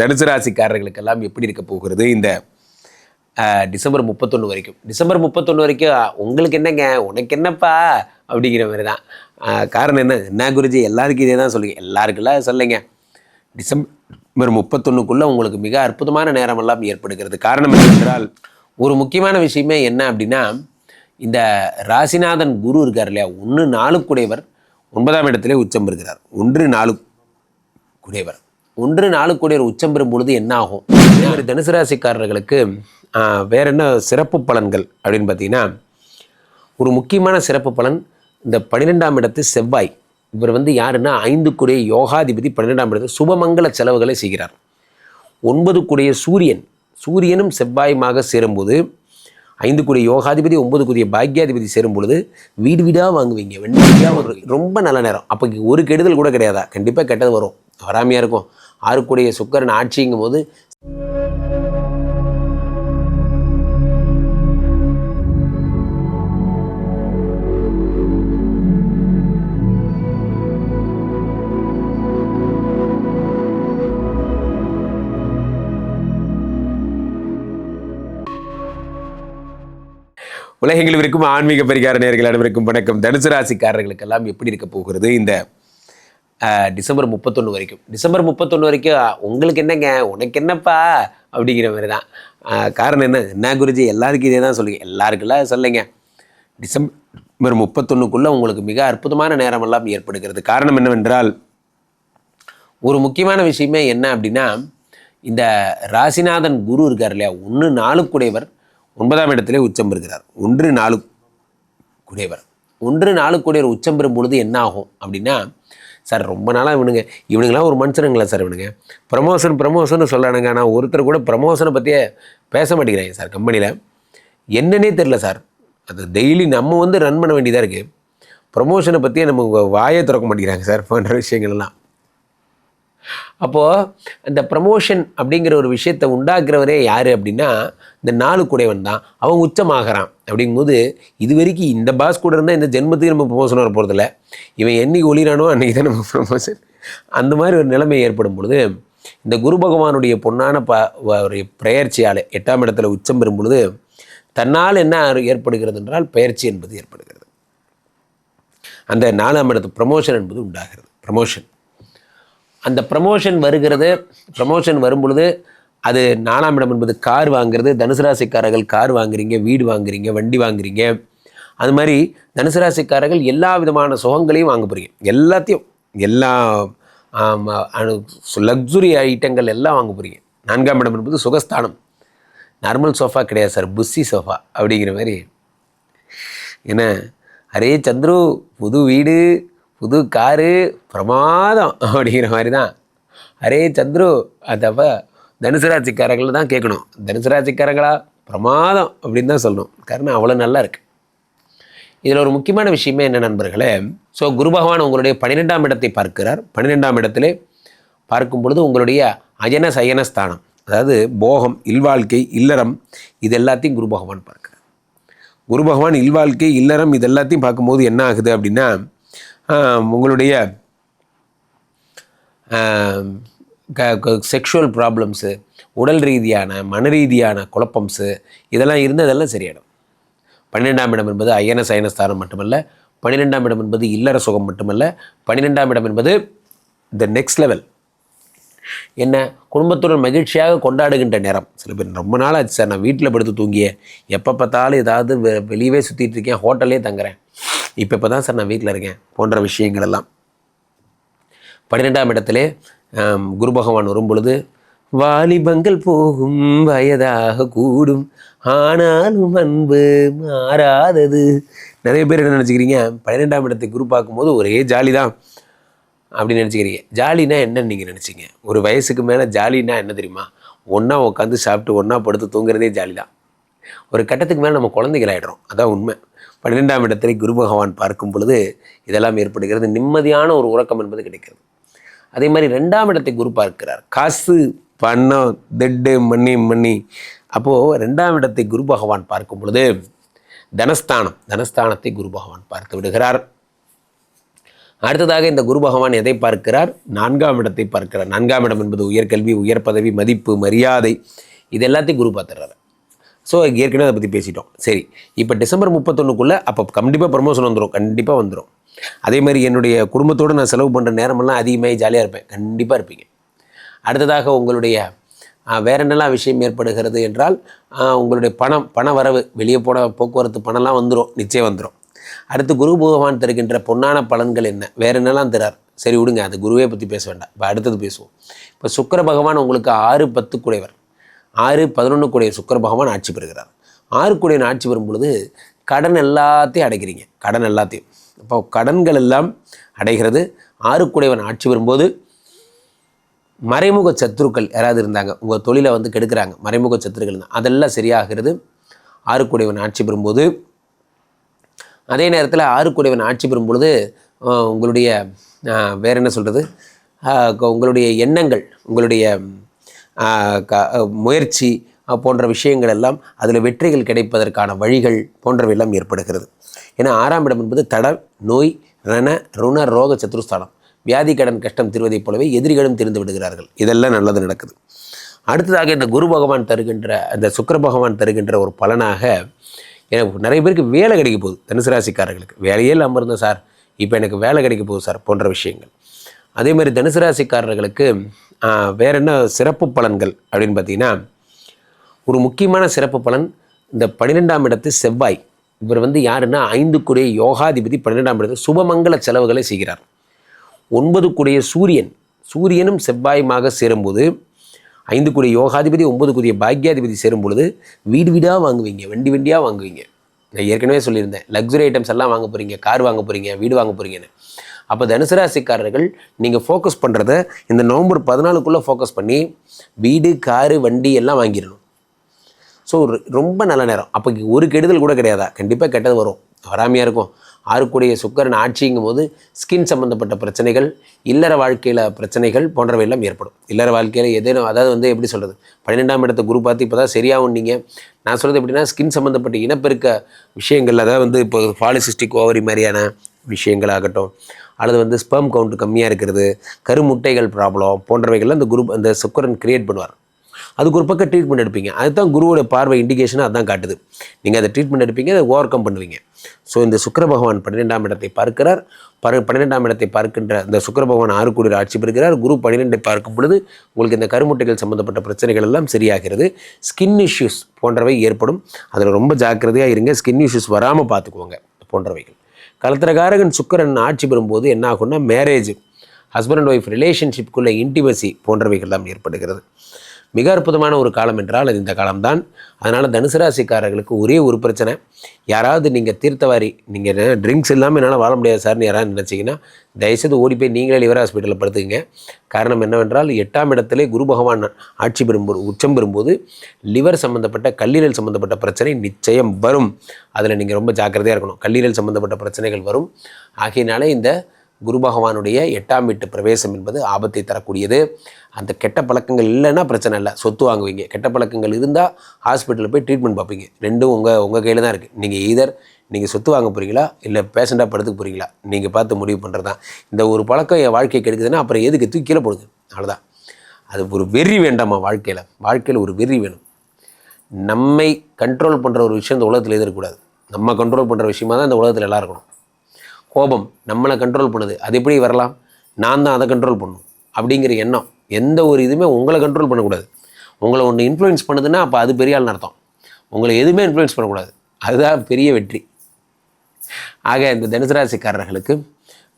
தனுசு ராசிக்காரர்களுக்கெல்லாம் எப்படி இருக்க போகிறது? இந்த டிசம்பர் முப்பத்தொன்று வரைக்கும். டிசம்பர் முப்பத்தொன்று வரைக்கும் உங்களுக்கு என்னங்க? உனக்கு என்னப்பா? அப்படிங்கிற மாதிரி தான். காரணம் என்ன? என்ன குருஜி? எல்லாருக்கும் இதே தான் சொல்லுங்க. எல்லாருக்கெல்லாம் சொல்லுங்க. டிசம்பர் முப்பத்தொன்னுக்குள்ளே உங்களுக்கு மிக அற்புதமான நேரமெல்லாம் ஏற்படுகிறது. காரணம் என்னவென்றால் ஒரு முக்கியமான விஷயமே என்ன அப்படின்னா இந்த ராசிநாதன் குரு இருக்கார் இல்லையா? ஒன்று நாளுக்குடையவர் ஒன்பதாம் இடத்திலே உச்சம் இருக்கிறார் ஒன்று நாலு குடையவர் ஒன்று நாளுக்குடையவர் உச்சம் பெறும் பொழுது என்ன ஆகும் அதே மாதிரி தனுசு ராசிக்காரர்களுக்கு ஆஹ், வேற என்ன சிறப்பு பலன்கள் அப்படின்னு பார்த்தீங்கன்னா ஒரு முக்கியமான சிறப்பு பலன் இந்த பன்னிரெண்டாம் இடத்து செவ்வாய். இவர் வந்து யாருன்னா ஐந்து குடைய யோகாதிபதி பன்னிரெண்டாம் இடத்து சுபமங்கல செலவுகளை செய்கிறார். ஒன்பது கூடிய சூரியன். சூரியனும் செவ்வாயுமாக சேரும்போது ஐந்து கூடிய யோகாதிபதி ஒன்பது கூடிய பாக்யாதிபதி சேரும் பொழுது வீடு வீடாக வாங்குவீங்க. வெண்டி வீடாக ரொம்ப நல்ல நேரம். அப்போ ஒரு கெடுதல் கூட கிடையாதா? கண்டிப்பாக கெட்டது வரும். வராமையாக இருக்கும். ஆறு சுக்கரன் ஆட்சிங்கும் போது உலகெங்கிலும் இருக்கும் ஆன்மீக பரிகார நேர்கள் அனைவருக்கும் வணக்கம். தனுசு ராசிக்காரர்களுக்கெல்லாம் எப்படி இருக்க போகிறது? இந்த டிசம்பர் முப்பத்தொன்று வரைக்கும். டிசம்பர் முப்பத்தொன்று வரைக்கும் உங்களுக்கு என்னங்க? உனக்கு என்னப்பா? அப்படிங்கிற மாதிரி தான். காரணம் என்ன? என்ன குருஜி? எல்லாருக்கும் இதே தான் சொல்லுங்க. எல்லாருக்கெல்லாம் சொல்லுங்க. டிசம்பர் முப்பத்தொன்றுக்குள்ளே உங்களுக்கு மிக அற்புதமான நேரமெல்லாம் ஏற்படுகிறது. காரணம் என்னவென்றால் ஒரு முக்கியமான விஷயமே என்ன அப்படின்னா இந்த ராசிநாதன் குரு இருக்கார் இல்லையா? ஒன்று நாளுக்குடையவர் ஒன்பதாம் இடத்திலே உச்சம் பெறுகிறார். ஒன்று நாலு குடையவர். ஒன்று நாளுக்குடையவர் உச்சம் பெறும் பொழுது என்ன ஆகும் அப்படின்னா சார் ரொம்ப நாளாக இவனுங்க இவனுங்களாம் ஒரு மனுஷனுங்களா சார் இவனுங்க? ப்ரமோஷன் ப்ரமோஷன் சொல்லணுங்க ஆனால் ஒருத்தர் கூட ப்ரமோஷனை பற்றியே பேச மாட்டேங்கிறாங்க சார் கம்பெனியில் என்னன்னே தெரில சார். அது டெய்லி நம்ம வந்து ரன் பண்ண வேண்டியதாக இருக்குது ப்ரமோஷனை பற்றியே நம்ம வாயை திறக்க மாட்டேங்கிறாங்க சார் பண்ணுற விஷயங்கள்லாம். அப்போது இந்த ப்ரமோஷன் அப்படிங்கிற ஒரு விஷயத்தை உண்டாக்குறவரே யார் அப்படின்னா இந்த நாலு குடைவன் தான். அவன் உச்சமாகறான். அப்படிங்கும்போது இது வரைக்கும் இந்த பாஸ் கூட இருந்தால் இந்த ஜென்மத்துக்கு நம்ம ப்ரமோஷன் வர போகிறதில்ல இவன் என்னைக்கு ஒளிரானோ அன்றைக்கி தான் நம்ம ப்ரமோஷன் அந்த மாதிரி ஒரு நிலைமை ஏற்படும் பொழுது இந்த குரு பகவானுடைய பொன்னான ப ஒரு பெயர்ச்சியால் எட்டாம் இடத்துல உச்சம் பெறும் பொழுது தன்னால் என்ன ஏற்படுகிறது என்றால் பெயர்ச்சி என்பது ஏற்படுகிறது. அந்த நாலாம் இடத்து ப்ரமோஷன் என்பது உண்டாகிறது. ப்ரமோஷன் அந்த ப்ரமோஷன் வருகிறது. ப்ரமோஷன் வரும்பொழுது அது நாலாம் இடம் என்பது கார் வாங்குறது. தனுசு ராசிக்காரர்கள் கார் வாங்குறீங்க வீடு வாங்குறீங்க வண்டி வாங்குறீங்க. அது மாதிரி தனுசு ராசிக்காரர்கள் எல்லா விதமான சுகங்களையும் வாங்க போகிறீங்க எல்லாத்தையும் எல்லா லக்ஸுரி ஐட்டங்கள் எல்லாம் வாங்க போகிறீங்க நான்காம் இடம் என்பது சுகஸ்தானம். நார்மல் சோஃபா கிடையாது சார் புஸ்ஸி சோஃபா அப்படிங்கிற மாதிரி. என்ன அரே சந்துரு புது வீடு புது காரு பிரமாதம் அப்படிங்கிற மாதிரி தான் அரே சந்துரு அதப்ப தனுசு தான் கேட்கணும். தனுசு ராசிக்காரங்களா பிரமாதம் அப்படின்னு தான் சொல்லணும். காரணம் அவ்வளோ நல்லா இருக்கு. இதில் ஒரு முக்கியமான விஷயமே என்ன நண்பர்களே? ஸோ குரு பகவான் உங்களுடைய பன்னிரெண்டாம் இடத்தை பார்க்கிறார். பன்னிரெண்டாம் இடத்திலே பார்க்கும் பொழுது உங்களுடைய அஜன சயன ஸ்தானம் அதாவது போகம் இல்வாழ்க்கை இல்லறம் இது எல்லாத்தையும் குரு பகவான் பார்க்கிறார். குரு பகவான் இல்வாழ்க்கை இல்லறம் இது எல்லாத்தையும் பார்க்கும்போது என்ன ஆகுது அப்படின்னா உங்களுடைய செக்ஷுவல் ப்ராப்ளம்ஸு உடல் ரீதியான மன ரீதியான குழப்பம்ஸு இதெல்லாம் இருந்து அதெல்லாம் சரியாயிடும். பன்னிரெண்டாம் இடம் என்பது அயன சயனஸ்தானம் மட்டுமல்ல பன்னிரெண்டாம் இடம் என்பது இல்லற சுகம் மட்டுமல்ல பன்னிரெண்டாம் இடம் என்பது த நெக்ஸ்ட் லெவல் என்ன? குடும்பத்துடன் மகிழ்ச்சியாக கொண்டாடுகின்ற நேரம். சில பேர் ரொம்ப நாள் ஆச்சு சார் நான் வீட்டில் படுத்து தூங்கிய எப்போ பார்த்தாலும் ஏதாவது வெ- வெளியவே சுற்றிட்டு இருக்கேன் ஹோட்டல்லே தங்குறேன். இப்போ இப்போ தான் சார் நான் வீட்டில் இருக்கேன் போன்ற விஷயங்கள் எல்லாம் பன்னிரெண்டாம் இடத்திலே குரு பகவான் வரும் பொழுது வாலிபங்கள் போகும் வயதாக கூடும் ஆனாலும் அன்பு மாறாதது. நிறைய பேர் என்ன நினச்சிக்கிறீங்க? பன்னிரெண்டாம் இடத்தை குரு பார்க்கும்போது ஒரே ஜாலி தான் அப்படின்னு நினச்சிக்கிறீங்க. ஜாலினா என்னன்னு நீங்கள் நினச்சிங்க? ஒரு வயசுக்கு மேலே ஜாலினா என்ன தெரியுமா? ஒன்றா உட்காந்து சாப்பிட்டு ஒன்றா படுத்து தூங்குறதே ஜாலி தான் ஒரு கட்டத்துக்கு மேலே நம்ம குழந்தைகள் ஆயிடுறோம். அதான் உண்மை. பன்னிரெண்டாம் இடத்திலே குரு பகவான் பார்க்கும் பொழுது இதெல்லாம் ஏற்படுகிறது. நிம்மதியான ஒரு உறக்கம் என்பது கிடைக்கிறது. அதே மாதிரி ரெண்டாம் இடத்தை குரு பார்க்கிறார். காசு பணம் திட்டு மண்ணி மண்ணி. அப்போது ரெண்டாம் இடத்தை குரு பகவான் பார்க்கும் பொழுது தனஸ்தானம் தனஸ்தானத்தை குரு பகவான் பார்த்து விடுகிறார். அடுத்ததாக இந்த குரு பகவான் எதை பார்க்கிறார்? நான்காம் இடத்தை பார்க்கிறார். நான்காம் இடம் என்பது உயர்கல்வி உயர் பதவி மதிப்பு மரியாதை. இது எல்லாத்தையும் குரு பார்த்துறாரு ஸோ ஏற்கனவே அதை பற்றி பேசிட்டோம். சரி இப்போ டிசம்பர் முப்பத்தொன்னுக்குள்ளே அப்போ கண்டிப்பாக ப்ரமோஷன் வந்துடும் கண்டிப்பாக வந்துடும் அதே மாதிரி என்னுடைய குடும்பத்தோடு நான் செலவு பண்ணுற நேரமெல்லாம் அதிகமாக ஜாலியாக இருப்பேன். கண்டிப்பாக இருப்பீங்க. அடுத்ததாக உங்களுடைய வேறு வேற என்னெல்லாம் விஷயம் ஏற்படுகிறது என்றால் உங்களுடைய பணம் பண வரவு வெளியே போன போக்குவரத்து பணம்லாம் வந்துடும் நிச்சயம் வந்துடும் அடுத்து குரு பகவான் தருகின்ற பொன்னான பலன்கள் என்ன? வேற என்னெல்லாம் தரார்? சரி விடுங்க. அது குருவே பற்றி பேச வேண்டாம். இப்போ அடுத்தது பேசுவோம். இப்போ சுக்கர பகவான் உங்களுக்கு ஆறு பத்து குடைவர் ஆறு பதினொன்று கூடிய சுக்கிர பகவான் ஆட்சி பெறுகிறார். ஆறு கூடிய ஆட்சி பெறும் பொழுது கடன் எல்லாத்தையும் அடைக்கிறீங்க. கடன் எல்லாத்தையும். அப்போ கடன்கள் எல்லாம் அடைகிறது. ஆறு கூடையவன் ஆட்சி வரும்போது மறைமுக சத்துருக்கள் யாராவது இருந்தாங்க உங்கள் தொழிலை வந்து கெடுக்கிறாங்க மறைமுக சத்துருக்கள் தான் அதெல்லாம் சரியாகிறது. ஆறுக்குடையவன் ஆட்சி பெறும்போது அதே நேரத்தில் ஆறுக்குடையவன் ஆட்சி பெறும் பொழுது உங்களுடைய வேறு என்ன சொல்கிறது உங்களுடைய எண்ணங்கள் உங்களுடைய முயற்சி போன்ற விஷயங்கள் எல்லாம் அதில் வெற்றிகள் கிடைப்பதற்கான வழிகள் போன்றவையெல்லாம் ஏற்படுகிறது. ஏன்னா ஆறாம் இடம் என்பது தட நோய் ரண ருண ரோக சத்துருஸ்தானம் வியாதி கடன் கஷ்டம் தீர்வதைப் போலவே எதிரிகளும் தீர்ந்து விடுகிறார்கள். இதெல்லாம் நல்லது நடக்குது. அடுத்ததாக இந்த குரு பகவான் தருகின்ற அந்த சுக்கர பகவான் தருகின்ற ஒரு பலனாக எனக்கு நிறைய பேருக்கு வேலை கிடைக்க போகுது. தனுசு ராசிக்காரர்களுக்கு. வேலையே இல்லாமல் இருந்தேன் சார் இப்போ எனக்கு வேலை கிடைக்க போகுது சார் போன்ற விஷயங்கள். அதே மாதிரி தனுசு ராசிக்காரர்களுக்கு வேற என்ன சிறப்பு பலன்கள் அப்படின்னு பார்த்தீங்கன்னா ஒரு முக்கியமான சிறப்பு பலன் இந்த பன்னிரெண்டாம் இடத்து செவ்வாய். இவர் வந்து யாருன்னா ஐந்து யோகாதிபதி பன்னிரெண்டாம் இடத்து சுபமங்கல செலவுகளை செய்கிறார். ஒன்பது சூரியன் சூரியனும் செவ்வாயுமாக சேரும்போது ஐந்து கூடிய யோகாதிபதி ஒன்பது பாக்யாதிபதி சேரும் பொழுது வீடு வீடாக வாங்குவீங்க வண்டி வண்டியாக வாங்குவீங்க. நான் ஏற்கனவே சொல்லியிருந்தேன் லக்ஸுரி ஐட்டம்ஸ் எல்லாம் வாங்க போகிறீங்க கார் வாங்க போகிறீங்க வீடு வாங்க போகிறீங்கன்னு அப்போ தனுசராசிக்காரர்கள் நீங்கள் ஃபோக்கஸ் பண்ணுறத இந்த நவம்பர் பதினாலுக்குள்ளே ஃபோக்கஸ் பண்ணி வீடு காரு வண்டி எல்லாம் வாங்கிடணும். ஸோ ரொம்ப நல்ல நேரம். அப்போ ஒரு கெடுதல் கூட கிடையாதா? கண்டிப்பாக கெட்டது வரும். வராமையாக இருக்கும். ஆறுக்குடைய சுக்கரன் ஆட்சிங்கும் போது ஸ்கின் சம்மந்தப்பட்ட பிரச்சனைகள் இல்லற வாழ்க்கையில் பிரச்சனைகள் போன்றவை எல்லாம் ஏற்படும். இல்லற வாழ்க்கையில் ஏதேனும் அதாவது வந்து எப்படி சொல்கிறது பன்னிரெண்டாம் இடத்த குரு பார்த்து இப்போ தான் சரியாகும் நீங்கள் நான் சொல்கிறது எப்படின்னா ஸ்கின் சம்மந்தப்பட்ட இனப்பெருக்க விஷயங்கள் அதாவது வந்து இப்போ பாலிசிஸ்டிக் ஓவரி மாதிரியான விஷயங்கள் ஆகட்டும் அல்லது வந்து ஸ்பெர்ம் கவுண்ட் கம்மியாக இருக்கிறது கருமுட்டைகள் ப்ராப்ளம் போன்றவைகள்லாம் அந்த குரூப் அந்த சுக்கரன் கிரியேட் பண்ணுவார். அதுக்கு ஒரு பக்கம் ட்ரீட்மெண்ட் எடுப்பீங்க. அதுதான் குருவோட பார்வை இண்டிகேஷனாக அதான் காட்டுது. நீங்கள் அதை ட்ரீட்மெண்ட் எடுப்பீங்க அதை ஓவர் கம் பண்ணுவீங்க. ஸோ இந்த சுக்கர பகவான் பன்னிரெண்டாம் இடத்தை பார்க்கிறார். பர பன்னிரெண்டாம் இடத்தை பார்க்கின்ற இந்த சுக்கர பகவான் ஆறு கூடிய ஆட்சி பெறுகிறார். குரு பன்னிரெண்டை பார்க்கும் பொழுது உங்களுக்கு இந்த கருமுட்டைகள் சம்மந்தப்பட்ட பிரச்சனைகள் எல்லாம் சரியாகிறது. ஸ்கின் இஷ்யூஸ் போன்றவை ஏற்படும். அதில் ரொம்ப ஜாக்கிரதையாக இருங்க. ஸ்கின் இஷ்யூஸ் வராமல் பார்த்துக்குவோங்க போன்றவைகள். கலத்திரகாரகன் சுக்கரன் ஆட்சி பெறும்போது என்ன ஆகும்னா மேரேஜ் ஹஸ்பண்ட் அண்ட் ஒய்ஃப் ரிலேஷன்ஷிப்புக்குள்ள இன்டிமசி போன்றவைகள் ஏற்படுகிறது. மிக அற்புதமான ஒரு காலம் என்றால் அது இந்த காலம்தான். அதனால் தனுசு ராசிக்காரர்களுக்கு ஒரே ஒரு பிரச்சனை. யாராவது நீங்கள் தீர்த்தவாரி நீங்கள் ட்ரிங்க்ஸ் இல்லாமல் என்னால் வாழ முடியாது சார்னு யாராவது நினச்சிங்கன்னா தயவுசெய்து ஓடி போய் நீங்களே லிவர் ஹாஸ்பிட்டலில் படுத்துக்கங்க. காரணம் என்னவென்றால் எட்டாம் இடத்திலே குரு பகவான் ஆட்சி பெறும்போது உச்சம் பெறும்போது லிவர் சம்மந்தப்பட்ட கல்லீரல் சம்மந்தப்பட்ட பிரச்சனை நிச்சயம் வரும். அதில் நீங்கள் ரொம்ப ஜாக்கிரதையாக இருக்கணும். கல்லீரல் சம்மந்தப்பட்ட பிரச்சனைகள் வரும். ஆகையினால இந்த குரு பகவானுடைய எட்டாம் வீட்டு பிரவேசம் என்பது ஆபத்தை தரக்கூடியது. அந்த கெட்ட பழக்கங்கள் இல்லைன்னா பிரச்சனை இல்லை. சொத்து வாங்குவீங்க. கெட்ட பழக்கங்கள் இருந்தால் ஹாஸ்பிட்டலில் போய் ட்ரீட்மெண்ட் பார்ப்பீங்க. ரெண்டும் உங்கள் உங்கள் கையில் தான் இருக்குது நீங்கள் ஈதர் நீங்கள் சொத்து வாங்க போகிறீங்களா இல்லை பேஷண்ட்டாக படுத்துக்க போகிறீங்களா நீங்கள் பார்த்து முடிவு பண்ணுறது தான் இந்த ஒரு பழக்கம் என் வாழ்க்கை கெடுக்குதுன்னா அப்புறம் எதுக்கு தூக்கி கீழே போடுது அவ்வளோதான் அது ஒரு வெறி வேண்டாமா வாழ்க்கையில்? வாழ்க்கையில் ஒரு வெறி வேணும். நம்மை கண்ட்ரோல் பண்ணுற ஒரு விஷயம் இந்த உலகத்தில் எது நம்ம கண்ட்ரோல் பண்ணுற விஷயமா தான் இந்த உலகத்தில் எல்லாம் இருக்கணும். கோபம் நம்மளை கண்ட்ரோல் பண்ணுது. அது எப்படி வரலாம்? நான் தான் அதை கண்ட்ரோல் பண்ணணும் அப்படிங்கிற எண்ணம். எந்த ஒரு இதுவுமே உங்களை கண்ட்ரோல் பண்ணக்கூடாது. உங்களை ஒன்று இன்ஃப்ளூயன்ஸ் பண்ணுதுன்னா அப்போ அது பெரிய ஆள்னு அர்த்தம். உங்களை எதுவுமே இன்ஃப்ளூயன்ஸ் பண்ணக்கூடாது. அதுதான் பெரிய வெற்றி. ஆக இந்த தனுசு ராசிக்காரர்களுக்கு